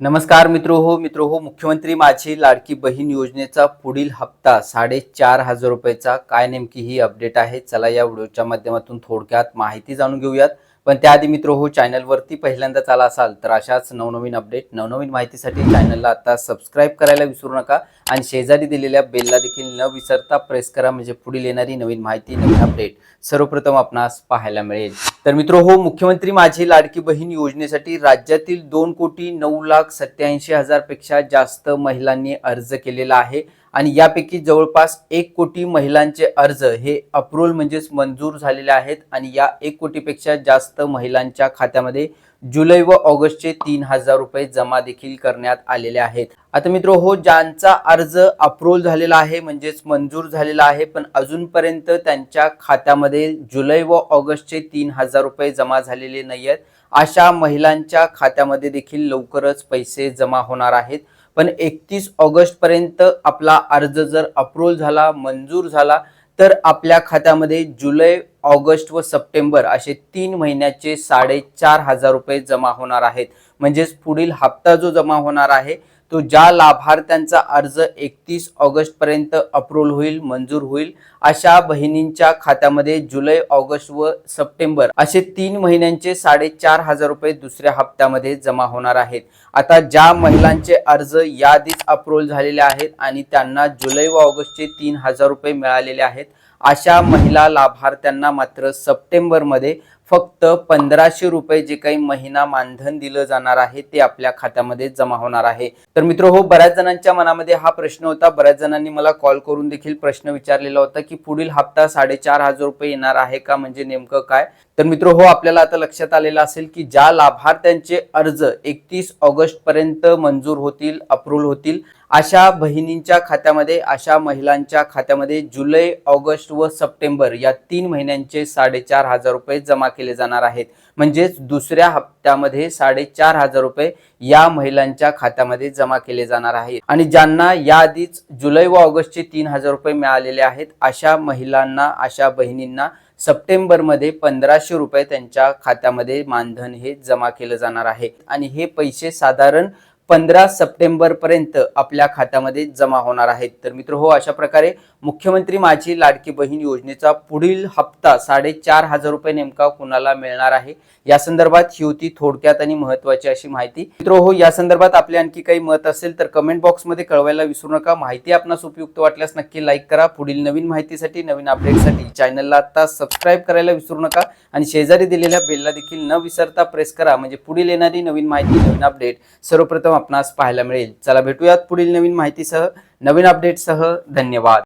नमस्कार मित्र हो मित्र हो मुख्यमंत्री माझी लाडकी बहीण योजनेचा पुढील हप्ता साडेचार हजार रुपयेचा काय नेमकी ही अपडेट आहे? चला या व्हिडिओच्या माध्यमातून थोडक्यात माहिती जाणून घेऊयात. पण त्याआधी मित्र हो चॅनलवरती पहिल्यांदाच आला असाल तर अशाच नवनवीन अपडेट नवनवीन माहितीसाठी चॅनलला आता सबस्क्राईब करायला विसरू नका आणि शेजारी दिलेल्या बेलला देखील न विसरता प्रेस करा म्हणजे पुढील येणारी नवीन माहिती नवीन अपडेट सर्वप्रथम आपणास पाहायला मिळेल. तर मित्र हो मुख्यमंत्री माझी लाडकी बहीण योजनेसाठी राज्यातील दोन कोटी नऊ लाख सत्याऐंशी हजारपेक्षा जास्त महिलांनी अर्ज केलेला आहे. आणि यापैकी जवळपास एक कोटी महिलांचे अर्ज हे अप्रूव्हल म्हणजेच मंजूर झालेले आहेत आणि या एक कोटीपेक्षा जास्त महिलांच्या खात्यामध्ये जुलै व ऑगस्टचे तीन हजार रुपये जमा देखील करण्यात आलेले आहेत. आता मित्र हो ज्यांचा अर्ज अप्रूव्हल झालेला आहे म्हणजेच मंजूर झालेला आहे पण अजूनपर्यंत त्यांच्या खात्यामध्ये जुलै व ऑगस्टचे तीन हजार रुपये जमा झालेले नाही आहेत अशा महिलांच्या खात्यामध्ये देखील लवकरच पैसे जमा होणार आहेत. पण एकतीस ऑगस्टपर्यंत आपला अर्ज जर अप्रूव्हल झाला मंजूर झाला तर आपल्या खात्यामध्ये जुलै ऑगस्ट व सप्टेंबर असे तीन महिन्याचे साडेचार हजार रुपये जमा होणार आहेत. म्हणजेच पुढील हप्ता जो जमा होणार आहे तो ज्या लाभार्थ्यांचा अर्ज एकतीस ऑगस्ट पर्यंत अप्रूव्हल होईल मंजूर होईल अशा बहिणींच्या खात्यामध्ये जुलै ऑगस्ट व सप्टेंबर असे तीन महिन्यांचे साडेचार हजार रुपये दुसऱ्या हप्त्यामध्ये जमा होणार आहेत. आता ज्या महिलांचे अर्ज याआधीच अप्रूव्हल झालेले आहेत आणि त्यांना जुलै व ऑगस्टचे तीन हजार रुपये मिळालेले आहेत अशा महिला लाभार्थ्यांना मात्र सप्टेंबरमध्ये फक्त पंधराशे रुपये जे काही महिना मानधन दिलं जाणार आहे ते आपल्या खात्यामध्ये जमा होणार आहे. तर मित्र हो बऱ्याच जणांच्या मनामध्ये हा प्रश्न होता. बऱ्याच जणांनी मला कॉल करून देखील प्रश्न विचारलेला होता की पुढील हप्ता साडेचार हजार रुपये येणार आहे का? म्हणजे नेमकं काय? तर मित्र हो आपल्याला आता लक्षात आलेलं असेल की ज्या लाभार्थ्यांचे अर्ज एकतीस ऑगस्ट पर्यंत मंजूर होतील अप्रूव्ह होतील अशा बहिणींच्या खात्यामध्ये अशा महिलांच्या खात्यामध्ये जुलै ऑगस्ट व सप्टेंबर या तीन महिन्यांचे साडेचार हजार रुपये जमा केले जाणार आहेत. म्हणजेच दुसऱ्या हप्त्यामध्ये साडेचार हजार रुपये या महिलांच्या खात्यामध्ये जमा केले जाणार आहेत. आणि ज्यांना याआधीच जुलै व ऑगस्टचे तीन हजार रुपये मिळालेले आहेत अशा महिलांना अशा बहिणींना सप्टेंबरमध्ये पंधराशे रुपये त्यांच्या खात्यामध्ये मानधन हे जमा केलं जाणार आहे. आणि हे पैसे साधारण पंधरा सप्टेंबर पर्यंत आपल्या खात्यामध्ये जमा होणार आहेत. तर मित्र हो अशा प्रकारे मुख्यमंत्री माझी लाडकी बहीण योजनेचा पुढील हप्ता साडेचार हजार रुपये नेमका कुणाला मिळणार आहे? या संदर्भात ही होती थोडक्यात आणि महत्वाची अशी माहिती. मित्र हो या संदर्भात आपले आणखी काही मत असेल तर कमेंट बॉक्समध्ये कळवायला विसरू नका. माहिती आपणास उपयुक्त वाटल्यास नक्की लाईक करा. पुढील नवीन माहितीसाठी नवीन अपडेटसाठी चॅनलला आता सबस्क्राईब करायला विसरू नका. आणि शेजारी दिलेल्या बेलला देखील न विसरता प्रेस करा. म्हणजे पुढील येणारी नवीन माहिती नवीन अपडेट सर्वप्रथम आपणास पाहायला मिळेल. चला भेटूयात पुढील नवीन माहितीसह नवीन अपडेटसह धन्यवाद.